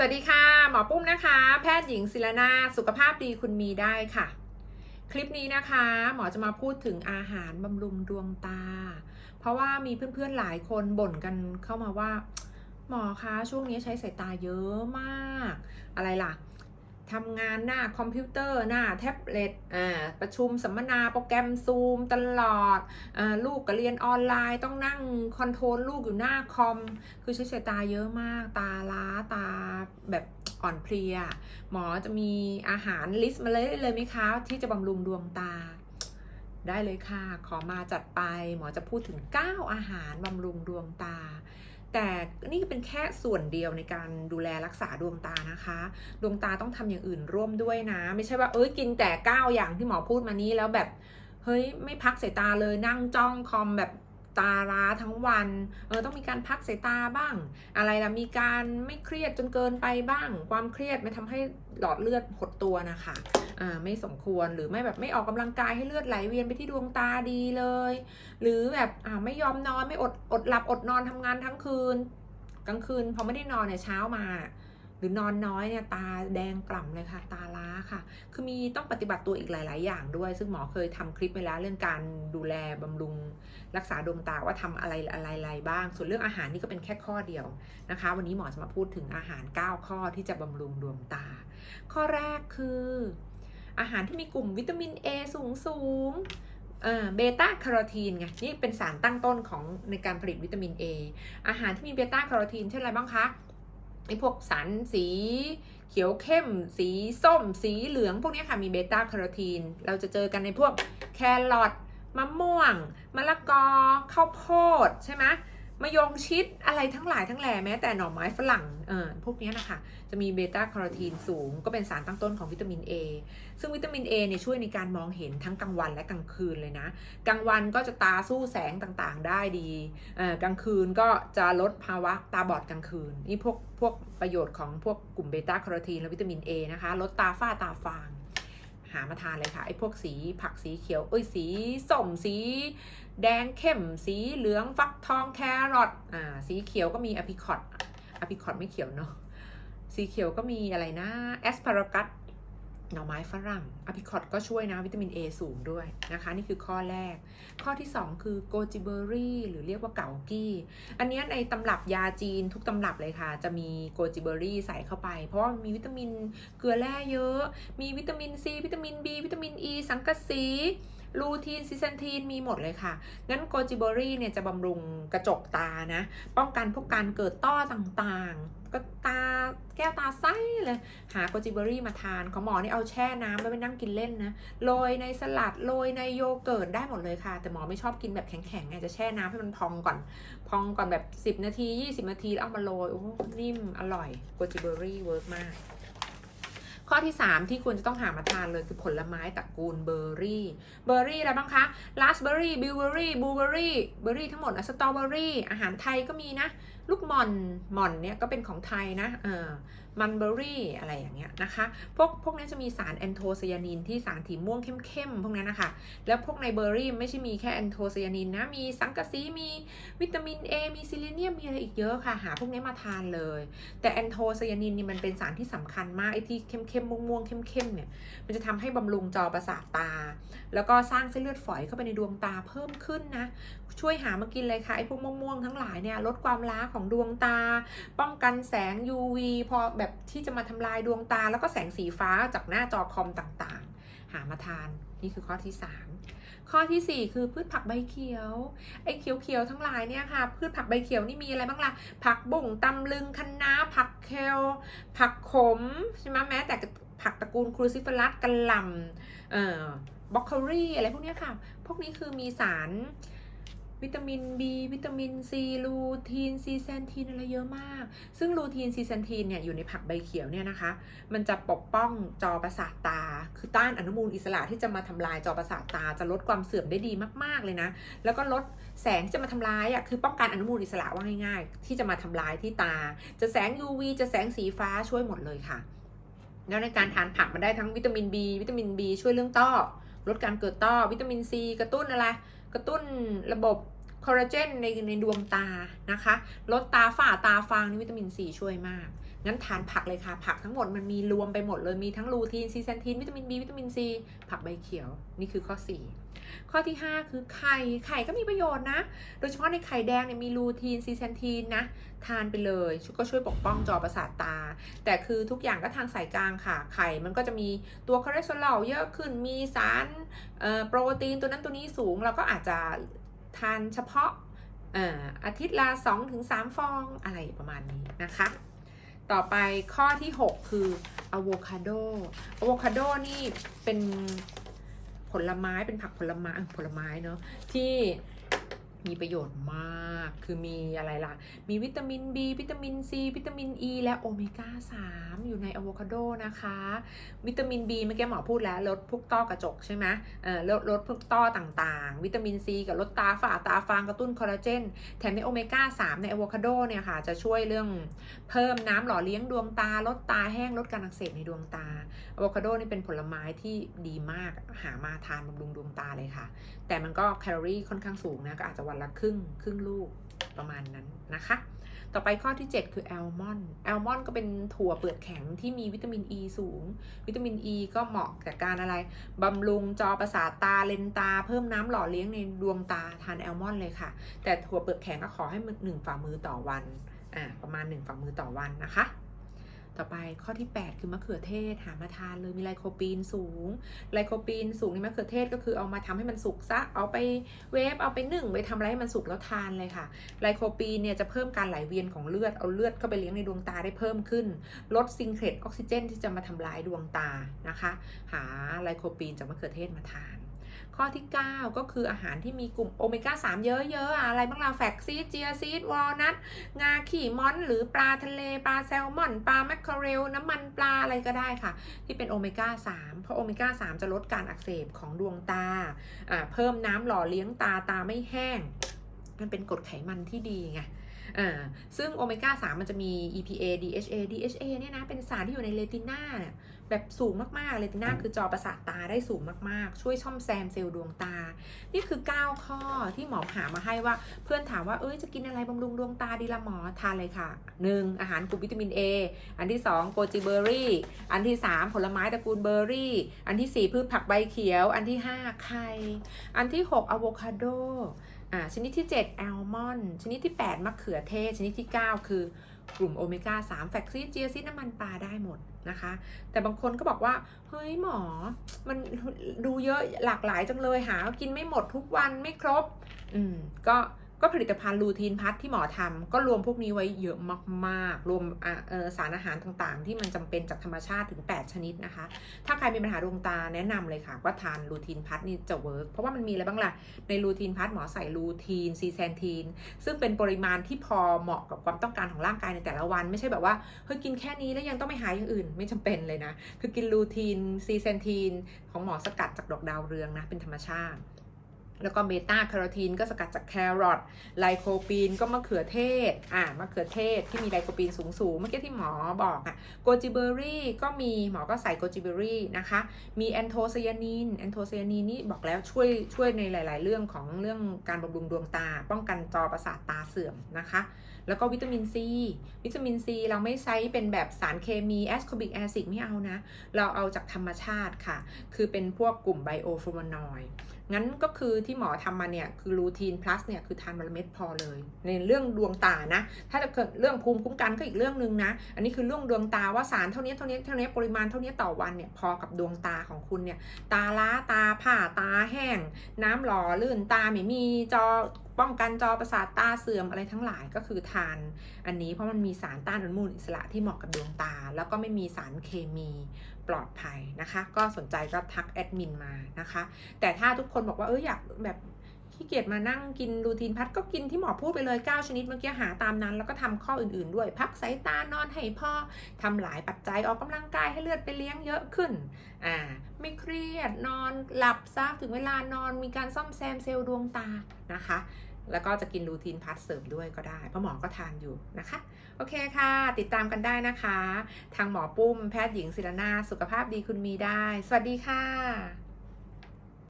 สวัสดีค่ะ หมอปุ้มนะคะ แพทย์หญิงศิลนาสุขภาพดีคุณมีได้ค่ะ คลิปนี้นะคะ หมอจะมาพูดถึงอาหารบำรุงดวงตา เพราะว่ามีเพื่อนๆหลายคนบ่นกันเข้ามาว่า หมอคะช่วงนี้ใช้สายตาเยอะมาก อะไรล่ะ ทำงานหน้าคอมพิวเตอร์หน้าแท็บเล็ตอ่าประชุมสัมมนาโปรแกรมซูมตลอดอาลูกก็เรียนออนไลน์ต้องนั่งคอนโทรลลูกอยู่หน้าคอม คือใช้สายตาเยอะมาก ตาล้าตาแบบอ่อนเพลีย หมอจะมีอาหารลิสต์มาเลยเลยไหมคะ ที่จะบำรุงดวงตา ได้เลยค่ะ ขอมาจัดไปหมอจะพูดถึง 9 อาหารบำรุงดวงตา แต่นี่เป็นแค่ส่วนเดียวในการดูแลรักษาดวงตานะคะ ดวงตาต้องทำอย่างอื่นร่วมด้วยนะ ไม่ใช่ว่าเอ้ยกินแต่9อย่างที่หมอพูดมานี้แล้วแบบเฮ้ยไม่พักสายตาเลยนั่งจ้องคอมแบบ ตาล้าทั้งวัน เออต้องมีการพักสายตาบ้าง อะไรล่ะมีการไม่เครียดจนเกินไปบ้าง ความเครียดไม่ทำให้หลอดเลือดหดตัวนะคะอ่าไม่สมควรหรือไม่แบบไม่ออกกำลังกายให้เลือดไหลเวียนไปที่ดวงตาดีเลย หรือแบบอ่าไม่ยอมนอนไม่อดอดหลับอดนอนทำงานทั้งคืน กลางคืนพอไม่ได้นอนเนี่ยเช้ามา หรือนอนน้อยเนี่ยตาแดงกล่ำเลยค่ะ ตาล้า ค่ะ คือมีต้องปฏิบัติตัวอีกหลาย ๆ อย่างด้วย ซึ่งหมอเคยทำคลิปไปแล้วเรื่องการดูแลบำรุงรักษาดวงตาว่าทำอะไรอะไรอะไรบ้าง ส่วนเรื่องอาหารนี่ก็เป็นแค่ข้อเดียวนะคะ วันนี้หมอจะมาพูดถึงอาหาร 9 ข้อที่จะบำรุงดวงตา ข้อแรกคือ อาหารที่มีกลุ่มวิตามิน A สูงสูงเบต้าแคโรทีนไงนี่เป็นสารตั้งต้นของในการผลิตวิตามิน A อาหารที่มีเบต้าแคโรทีนเช่นอะไรบ้างคะ ไอพวกสารสีเขียวเข้ม สีส้ม สีเหลือง พวกนี้ค่ะมีเบต้าแคโรทีน เราจะเจอกันในพวกแครอทมะม่วง มะละกอ ข้าวโพดใช่ไหม มะยงชิดอะไรทั้งหลายทั้งแหล่แม้แต่หน่อไม้ฝรั่งเออพวกนี้นะคะจะมีเบต้าคโรทีนสูง ก็เป็นสารตั้งต้นของวิตามิน A ซึ่งวิตามิน A เนี่ยช่วยในการมองเห็นทั้งกลางวันและกลางคืนเลยนะ กลางวันก็จะตาสู้แสงต่างๆ ได้ดีเออกลางคืนก็จะลดภาวะตาบอดกลางคืน นี่พวกพวกประโยชน์ของพวกกลุ่มเบต้าคโรทีนและวิตามิน A นะคะลดตาฝ้าตาฟาง หามาทานเลยค่ะไอ้พวกสีผักสีเขียวเอ้ยสีส้มสีแดงเข้มสีเหลืองฟักทองแครอทอ่าสีเขียวก็มีอพิคอตอพิคอตไม่เขียวเนาะสีเขียวก็มีอะไรนะแอสพารากัส หน่อไม้ฝรั่งอพิคอตก็ช่วยนะวิตามิน A สูงด้วยนะคะ นี่คือข้อแรก ข้อที่ 2 คือโกจิเบอรี่หรือเรียกว่าเกากี้ อันนี้ในตำรับยาจีนทุกตำรับเลยค่ะ จะมีโกจิเบอรี่ใส่เข้าไป เพราะว่ามีวิตามินเกลือแร่เยอะ มีวิตามินซีวิตามิน B วิตามิน E สังกะสีลูทีนซิเซนทีนมีหมดเลยค่ะ งั้นโกจิเบอรี่เนี่ยจะบำรุงกระจกตานะ ป้องกันพวกการเกิดต้อต่างๆ ก็ตาแก้วตาไส้เลย หาโกจิเบอรี่มาทานของหมอนี่เอาแช่น้ำแล้วไปนั่งกินเล่นนะโรยในสลัดโรยในโยเกิร์ตได้หมดเลยค่ะ แต่หมอไม่ชอบกินแบบแข็งๆไงจะแช่น้ำให้มันพองก่อน พองก่อนแบบ 10 นาที 20 นาทีแล้วเอามาโรยโอ้นิ่มอร่อยโกจิเบอรี่เวิร์กมาก ข้อที่ 3 ที่ควรจะต้องหามาทานเลยคือผลไม้ตระกูลเบอร์รี่ เบอร์รี่อะไรบ้างคะราสเบอร์รี่บิวเบอร์รี่บูเบอร์รี่ เบอร์รี่ทั้งหมดนะสตรอเบอร์รี่ อาหารไทยก็มีนะ ลูกหม่อน หม่อนเนี่ยก็เป็นของไทยนะ เออ มันเบอร์รี่อะไรอย่างเงี้ยนะคะ พวกพวกนี้จะมีสารแอนโทไซยานินที่สารถีม่วงเข้มๆพวกนั้นนะคะ แล้วพวกในเบอร์รี่ไม่ใช่มีแค่แอนโทไซยานินนะ มีสังกะสีมีวิตามิน A มีซิลิเนียมมีอะไรอีกเยอะค่ะ หาพวกนี้มาทานเลย แต่แอนโทไซยานินนี่มันเป็นสารที่สำคัญมากไอ้ที่เข้มๆม่วงๆเข้มๆเนี่ยมันจะทำให้บำรุงจอประสาทตา แล้วก็สร้างเส้นเลือดฝอยเข้าไปในดวงตาเพิ่มขึ้นนะ ช่วยหามากินเลยค่ะไอ้พวกม่วงๆทั้งหลายเนี่ยลดความล้าของดวงตา ป้องกันแสง UV พอแบบที่จะมาทำลายดวงตา แล้วก็แสงสีฟ้าจากหน้าจอคอมต่างๆ หามาทานนี่คือข้อที่ 3 ข้อทีสี่4 คือพืชผักใบเขียว ไอ้เขียวๆทั้งหลายเนี่ยค่ะ พืชผักใบเขียวนี่มีอะไรบ้างล่ะ ผักบุ่งตำลึงคะน้า ผักเคลผักขมใช่ไหมแม้แต่ผักตระกูลครูซิฟลัสกระหล่ำเอ่อบล็อกโคลี่อะไรพวกนี้ค่ะ พวกนี้คือมีสาร วิตามิน B วิตามิน C ลูทีนซีแซนทีนอะไรเยอะมาก ซึ่งลูทีนซีแซนทีนเนี่ยอยู่ในผักใบเขียวเนี่ยนะคะ มันจะปกป้องจอประสาทตา คือต้านอนุมูลอิสระที่จะมาทำลายจอประสาทตา จะลดความเสื่อมได้ดีมากๆเลยนะ แล้วก็ลดแสงที่จะมาทำลายอะคือป้องกันอนุมูลอิสระว่าง่าย ๆ ที่จะมาทำลายที่ตา จะแสง UV จะแสงสีฟ้าช่วยหมดเลยค่ะแล้วในการทานผักมันได้ทั้งวิตามิน B วิตามิน B ช่วยเรื่องต้อลดการเกิดต้อวิตามิน C กระตุ้นอะไร กระตุ้นระบบ คอลลาเจนในในดวงตานะคะ ลดตาฝ้าตาฟางนี่วิตามิน C ช่วยมาก งั้นทานผักเลยค่ะ ผักทั้งหมดมันมีรวมไปหมดเลย มีทั้งลูทีนซีแซนทีนวิตามิน B วิตามิน C ผักใบเขียว นี่คือข้อ 4 ข้อที่ 5 คือไข่ ไข่ก็มีประโยชน์นะ โดยเฉพาะในไข่แดงเนี่ยมีลูทีนซีแซนทีนนะ ทานไปเลยก็ช่วยปกป้องจอประสาทตา แต่คือทุกอย่างก็ทางสายกลางค่ะ ไข่มันก็จะมีตัวคอเลสเตอรอลเยอะขึ้น มีสารโปรตีนตัวนั้นตัวนี้สูง เราก็อาจจะ ทานเฉพาะเอ่ออาทิตย์ละ2-3 ฟองอะไรประมาณนี้นะคะ ต่อไปข้อที่ 6 คืออะโวคาโดอะโวคาโดนี่เป็นผลไม้เป็นผักผลไม้ผลไม้เนาะที่มีประโยชน์มาก คือมีอะไรล่ะ มีวิตามิน B วิตามิน C วิตามิน E และโอเมก้า 3 อยู่ในอะโวคาโดนะคะ วิตามิน B เมื่อกี้หมอพูดแล้วลดพวกต้อกระจกใช่ไหมเออลดลดพวกต้อต่างๆ วิตามิน C กับลดตาฝาตาฟางกระตุ้นคอลลาเจน แถมในโอเมก้า 3 ในอะโวคาโดเนี่ยค่ะ จะช่วยเรื่องเพิ่มน้ำหล่อเลี้ยงดวงตา ลดตาแห้งลดการอักเสบในดวงตาอะโวคาโดนี่เป็นผลไม้ที่ดีมากหามาทานบำรุงดวงตาเลยค่ะ แต่มันก็แคลอรี่ค่อนข้างสูงนะก็อาจจะวันละครึ่งครึ่งลูกประมาณนั้นนะคะ ต่อไปข้อที่ 7 คือแอลมอนด์แอลมอนด์ก็เป็นถั่วเปลือกแข็งที่มีวิตามินอ e ีสูง วิตามินอ e ีก็เหมาะกับการอะไรบำรุงจอประสาทตาเลนตา เพิ่มน้ำหล่อเลี้ยงในดวงตาทานแอลมอนด์เลยค่ะ แต่ถั่วเปลือกแข็งก็ขอให้หนึ่งฝ่ามือต่อวันอ่าประมาณ 1 ฝ่ามือต่อวันนะคะ ต่อไปข้อที่ 8 คือมะเขือเทศหามาทานเลยมีไลโคปีนสูง ไลโคปีนสูงในมะเขือเทศก็คือเอามาทำให้มันสุกซะเอาไปเวฟเอาไปนึ่งไปทำอะไรให้มันสุกแล้วทานเลยค่ะ ไลโคปีนเนี่ยจะเพิ่มการไหลเวียนของเลือดเอาเลือดเข้าไปเลี้ยงในดวงตาได้เพิ่มขึ้น ลดซิงเครตออกซิเจนที่จะมาทำลายดวงตานะคะ หาไลโคปีนจากมะเขือเทศมาทาน ข้อที่ 9 ก็คืออาหารที่มีกลุ่มโอเมก้า 3 เยอะๆ อะไรบ้างล่ะแฟกซีดเจียซีดวอลนัทงาขี่ม้อน หรือปลาทะเล ปลาแซลมอน ปลาแมคเคอเรล น้ำมันปลาอะไรก็ได้ค่ะ ที่เป็นโอเมก้า 3 เพราะโอเมก้า 3 จะลดการอักเสบของดวงตา เพิ่มน้ำหล่อเลี้ยงตาตาไม่แห้ง มันเป็นกรดไขมันที่ดีไงซึ่งโอเมก้า 3 มันจะมี EPA DHA DHA เนี่ยนะ เป็นสารที่อยู่ในเลติน่าเนี่ย แบบสูงมากๆเลติน่าคือจอประสาทตาได้สูงมากๆ ช่วยซ่อมแซมเซลล์ดวงตา นี่คือ 9 ข้อที่หมอหามาให้ว่าเพื่อนถามว่าเอ้ยจะกินอะไรบำรุงดวงตาดีละหมอทานเลยค่ะ 1. อาหารกลุ่มวิตามิน A อันที่ 2 โกจิเบอร์รี่ อันที่ 3 ผลไม้ตระกูลเบอร์รี่ อันที่ 4 พืชผักใบเขียว อันที่ 5 ไข่ อันที่ 6อะโวคาโด อ่าชนิดที่ 7 แอลมอนด์ชนิดที่ 8 มะเขือเทศ ชนิดที่ 9 คือกลุ่มโอเมก้า3แฟตซีเจียซิดน้ำมันปลาได้หมดนะคะ แต่บางคนก็บอกว่า เฮ้ยหมอ มันดูเยอะหลากหลายจังเลยหา กินไม่หมดทุกวันไม่ครบ อืม ก็ ก็ผลิตภัณฑ์ลูทีนพัทที่หมอทำก็รวมพวกนี้ไว้เยอะมากๆ รวมสารอาหารต่างๆ ที่มันจำเป็นจากธรรมชาติถึง 8 ชนิดนะคะ ถ้าใครมีปัญหาดวงตาแนะนำเลยค่ะ ว่าทานลูทีนพัทนี่จะเวิร์กเพราะว่ามันมีอะไรบ้างล่ะ ในลูทีนพัทหมอใส่ลูทีนซีแซนทีน ซึ่งเป็นปริมาณที่พอเหมาะกับความต้องการของร่างกายในแต่ละวัน ไม่ใช่แบบว่าเฮ้ยกินแค่นี้แล้วยังต้องไปหาอย่างอื่น ไม่จำเป็นเลยนะ คือกินลูทีนซีเซนทีนของหมอสกัดจากดอกดาวเรืองนะเป็นธรรมชาติ แล้วก็เบต้าแคโรทีนก็สกัดจากแครอทไลโคปีนก็มะเขือเทศ อ่ามะเขือเทศที่มีไลโคปีนสูงๆ เมื่อกี้ที่หมอบอกอะโกจิเบอรี่ก็มีหมอก็ใส่โกจิเบอรี่นะคะ มีแอนโทไซยานินแอนโทไซยานินนี่บอกแล้วช่วยช่วยในหลาย ๆ เรื่องของเรื่องการบำรุงดวงตา ป้องกันจอประสาทตาเสื่อมนะคะ แล้วก็วิตามินซีวิตามินซีเราไม่ใช้เป็นแบบสารเคมีแอสคอบิกแอซิดไม่เอานะ เราเอาจากธรรมชาติค่ะ คือเป็นพวกกลุ่มไบโอฟลูมานอยด์ งั้นก็คือที่หมอทำมาเนี่ยคือรูทีนพลัสเนี่ยคือทานวันละเม็ดพอเลย ในเรื่องดวงตานะ ถ้าจะเกิดเรื่องภูมิคุ้มกันก็อีกเรื่องหนึ่งนะ อันนี้คือเรื่องดวงตาว่าสารเท่านี้เท่านี้เท่านี้ปริมาณเท่านี้ต่อวันเนี่ยพอกับดวงตาของคุณเนี่ยตาล้าตาผ่าตาแห้ง น้ำหล่อลื่นตาไม่มีจอ ป้องกันจอประสาทตาเสื่อมอะไรทั้งหลายก็คือทานอันนี้เพราะมันมีสารต้านอนุมูลอิสระที่เหมาะกับดวงตา แล้วก็ไม่มีสารเคมีปลอดภัยนะคะ ก็สนใจก็ทักแอดมินมานะคะ แต่ถ้าทุกคนบอกว่าเอออยากแบบขี้เกียจมานั่งกินรูทีนพัดก็กินที่หมอพูดไปเลย 9 ชนิดเมื่อกี้หาตามนั้น แล้วก็ทำข้ออื่นๆ ด้วย พักสายตานอนให้พอทำหลายปัจจัยออกกำลังกายให้เลือดไปเลี้ยงเยอะขึ้นอ่าไม่เครียดนอนหลับซะถึงเวลานอนมีการซ่อมแซมเซลล์ดวงตานะคะ แล้วก็จะกินรูทีนพัสเสริมด้วยก็ได้ เพราะหมอก็ทานอยู่นะคะ โอเคค่ะ ติดตามกันได้นะคะ ทางหมอปุ้มแพทย์หญิงศิรนาสุขภาพดีคุณมีได้ สวัสดีค่ะ